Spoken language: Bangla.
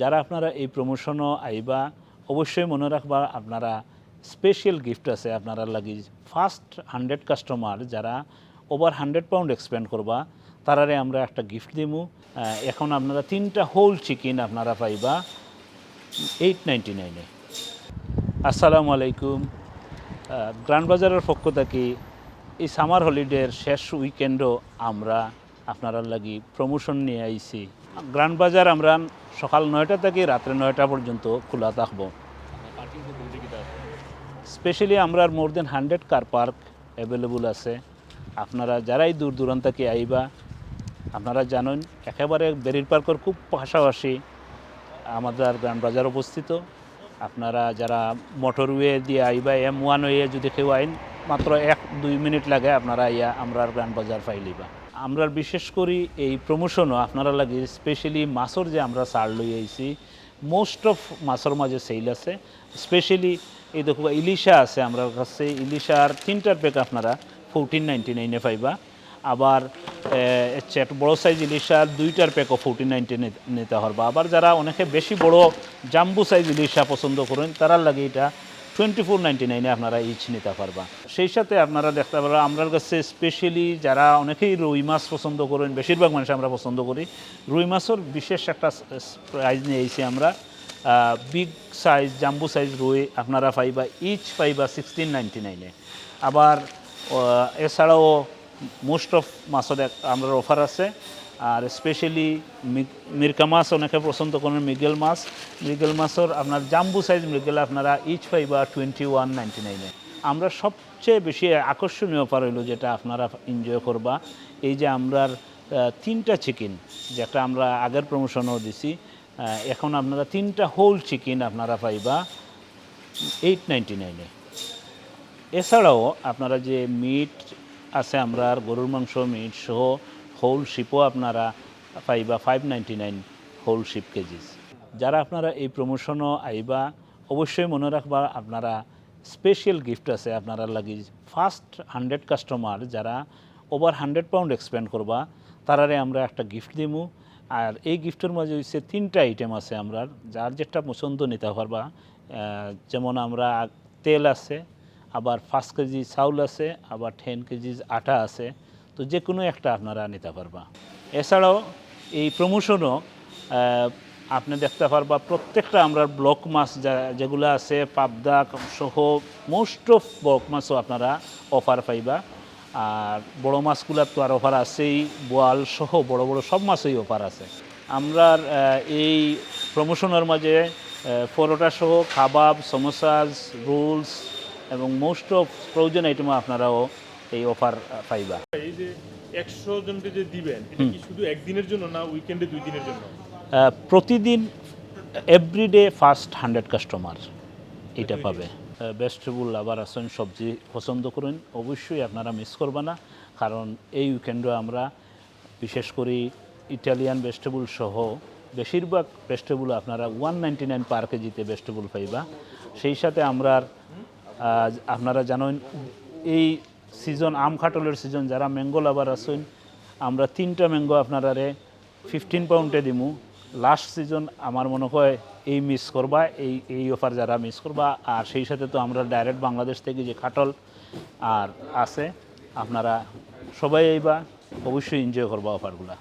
যারা আপনারা এই প্রমোশনও আইবা অবশ্যই মনে রাখবা আপনারা স্পেশাল গিফট আছে আপনারা লাগি ফার্স্ট হান্ড্রেড কাস্টমার যারা ওভার হান্ড্রেড পাউন্ড এক্সপেন্ড করবা তারারে আমরা একটা গিফট দিমু। এখন আপনারা তিনটা হোল চিকেন আপনারা পাইবা এইট নাইনটি নাইনে আসসালামু আলাইকুম। আহ, গ্রান্ড বাজারের পক্ষ থেকে এই সামার হলিডের শেষ উইকেন্ডও আমরা আপনারা লাগি প্রমোশন নিয়ে আইছি। গ্রান্ড বাজার আমরা সকাল নয়টা থেকে রাত্রে নয়টা পর্যন্ত খোলা থাকব। স্পেশালি আমরা more than hundred car park available আছে। আপনারা যারাই দূর দূরান্ত থেকে আইবা, আপনারা জানেন, একেবারে বেরির পার্কের খুব পাশাপাশি আমাদের গ্রান্ড বাজার অবস্থিত। আপনারা যারা মোটরওয়ে দিয়ে আইবা এম ওয়ান ওয়ে যদি কেউ আইন মাত্র এক দুই মিনিট লাগে আপনারা ইয়া আমরা গ্রান্ড বাজার ফাইলিবা আমরা বিশেষ করি এই প্রমোশনও আপনারা লাগে স্পেশালি মাছর যে আমরা সার লই আইছি মোস্ট অফ মাছের মাঝে সেল আছে। স্পেশালি এই দেখো ইলিশা আছে আমার কাছে, ইলিশার তিনটার প্যাক আপনারা ফোরটিন নাইনটি নাইনে পাইবা। আবার চেট বড় সাইজ ইলিশার দুইটার প্যাকও ফোরটিন নাইনটি নিতে পারবা আবার যারা অনেকে বেশি বড় জাম্বু সাইজ ইলিশা পছন্দ করেন, তারার লাগে এটা টোয়েন্টি ফোর নাইনটি নাইনে আপনারা ইচ নিতে পারবা। সেই সাথে আপনারা দেখতে পারবা আমার কাছে স্পেশালি যারা অনেকেই রুই মাছ পছন্দ করেন, বেশিরভাগ মানুষ আমরা পছন্দ করি, রুই মাছের বিশেষ একটা প্রাইজ নিয়ে এসেছি আমরা। বিগ সাইজ জাম্বু সাইজ রুই আপনারা পাইবা ইচ পাইবা সিক্সটিন নাইনটি নাইনে আবার এছাড়াও মোস্ট অফ মাছের আমরা অফার আছে। আর স্পেশালি মিরকা মাছ, অনেকে পছন্দ করেন মৃগেল মাছ। মৃগেল মাছের আপনার জাম্বু সাইজ মৃগেল আপনারা ইচ পাইবা টোয়েন্টি ওয়ান নাইনটি নাইনে আমরা সবচেয়ে বেশি আকর্ষণীয় অফার হইল যেটা আপনারা এনজয় করবা। এই যে আমরা তিনটা চিকেন যেটা আমরা আগের প্রমোশনও দিছি এখন আপনারা তিনটা হোল চিকেন আপনারা পাইবা এইট নাইনটি নাইনে এছাড়াও আপনারা যে মিট আছে আমরা গরুর মাংস মিট সহ হোল শিপও আপনারা পাইবা five ninety nine whole sheep KGs যারা আপনারা এই প্রমোশনও আইবা, অবশ্যই মনে রাখবা আপনারা স্পেশাল গিফট আছে আপনারা লাগি ফার্স্ট হান্ড্রেড কাস্টমার যারা ওভার হান্ড্রেড পাউন্ড এক্সপেন্ড করবা, তারারে আমরা একটা গিফট দিমু। আর এই গিফটের মাঝে হচ্ছে তিনটা আইটেম আছে আমরা যার যেটা পছন্দ নিতে পারবা। যেমন আমরা তেল আছে, আবার পাঁচ কেজি চাউল আছে, আবার টেন কেজি আটা আছে। তো যে কোনো একটা আপনারা নিতে পারবা। এছাড়াও এই প্রমোশনও আপনি দেখতে পারবা প্রত্যেকটা আমরা ব্লক মাছ যা, যেগুলো আছে, পাবদা, সহ মোস্ট অফ ব্লক মাছও আপনারা অফার পাইবা। আর বড় মাছগুলার তো আর অফার আছেই, বোয়াল সহ বড় বড় সব মাছই অফার আছে। আমরা এই প্রমোশনের মাঝে পরোটা সহ কাবাব সমোসাজ রোলস এবং মোস্ট অফ প্রয়োজন আইটেমও আপনারাও এই অফার পাইবা। এই যে একশো জনকে যে দিবেন এটা কি শুধু একদিনের জন্য না উইকেন্ডে দুই দিনের জন্য? প্রতিদিন এভরিডে ফার্স্ট হান্ড্রেড কাস্টমার এটা পাবে। ভেজিটেবল আবার আসেন সবজি পছন্দ করেন অবশ্যই আপনারা মিস করবে না। কারণ এই উইকেন্ডে আমরা বিশেষ করে ইটালিয়ান ভেজিটেবল সহ বেশিরভাগ ভেজিটেবল আপনারা ওয়ান নাইনটি নাইন পার কেজিতে ভেজিটেবল পাইবা। সেই সাথে আমরা আপনারা জানেন এই সিজন আম খাটলের সিজন, যারা ম্যাঙ্গো লাভার আছেন, আমরা তিনটা ম্যাঙ্গো আপনারারে ফিফটিন পাউন্ডে দিমু। লাস্ট সিজন আমার মনে হয় এই মিস করবা, এই এই অফার যারা মিস করবা, আর সেই সাথে তো আমরা ডাইরেক্ট বাংলাদেশ থেকে যে খাটল আর আছে, আপনারা সবাই এইবা, অবশ্যই এনজয় করবা অফারগুলা